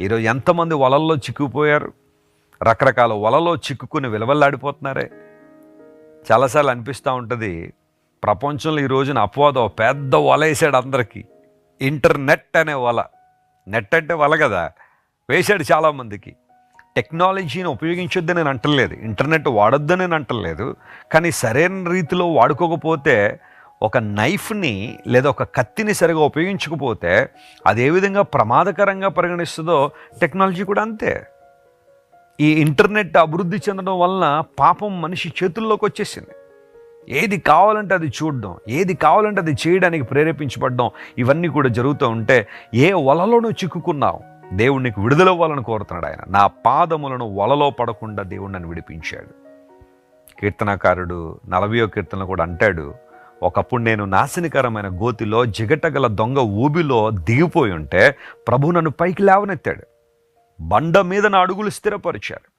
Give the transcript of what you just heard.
ఈరోజు ఎంతమంది వలల్లో చిక్కుపోయారు రకరకాల వలలో చిక్కుకుని విలవల్లాడిపోతున్నారే? చాలాసార్లు అనిపిస్తూ ఉంటుంది ప్రపంచంలో ఈ రోజున అపవాదం పెద్ద వల వేసాడు అందరికీ. ఇంటర్నెట్ అనే వల. నెట్ అంటే వల కదా? వేశాడు చాలామందికి. టెక్నాలజీని ఉపయోగించొద్దు నేను అంటలేదు. ఇంటర్నెట్ వాడొద్దు నేను అంటలేదు. కానీ సరైన రీతిలో వాడుకోకపోతే ఒక నైఫ్ని లేదా ఒక కత్తిని సరిగా ఉపయోగించకపోతే అది ఏ విధంగా ప్రమాదకరంగా పరిగణిస్తుందో టెక్నాలజీ కూడా అంతే. ఈ ఇంటర్నెట్ అభివృద్ధి చెందడం వలన పాపం మనిషి చేతుల్లోకి వచ్చేసింది. ఏది కావాలంటే అది చూడడం ఏది కావాలంటే అది చేయడానికి ప్రేరేపించబడడం ఇవన్నీ కూడా జరుగుతూ ఉంటే ఏ వలలోనూ చిక్కుకున్నావు? దేవుడు నీకు కోరుతున్నాడు ఆయన. నా పాదములను వలలో పడకుండా దేవుడు నన్ను విడిపించాడు. కీర్తనకారుడు నలభయో కీర్తనలు కూడా అంటాడు ఒకప్పుడు నేను నాశనకరమైన గోతిలో జిగటగల దొంగ ఊబిలో దిగిపోయి ఉంటే ప్రభు నన్ను పైకి లేవనెత్తాడు. బండ మీద నా అడుగులు స్థిరపరిచాడు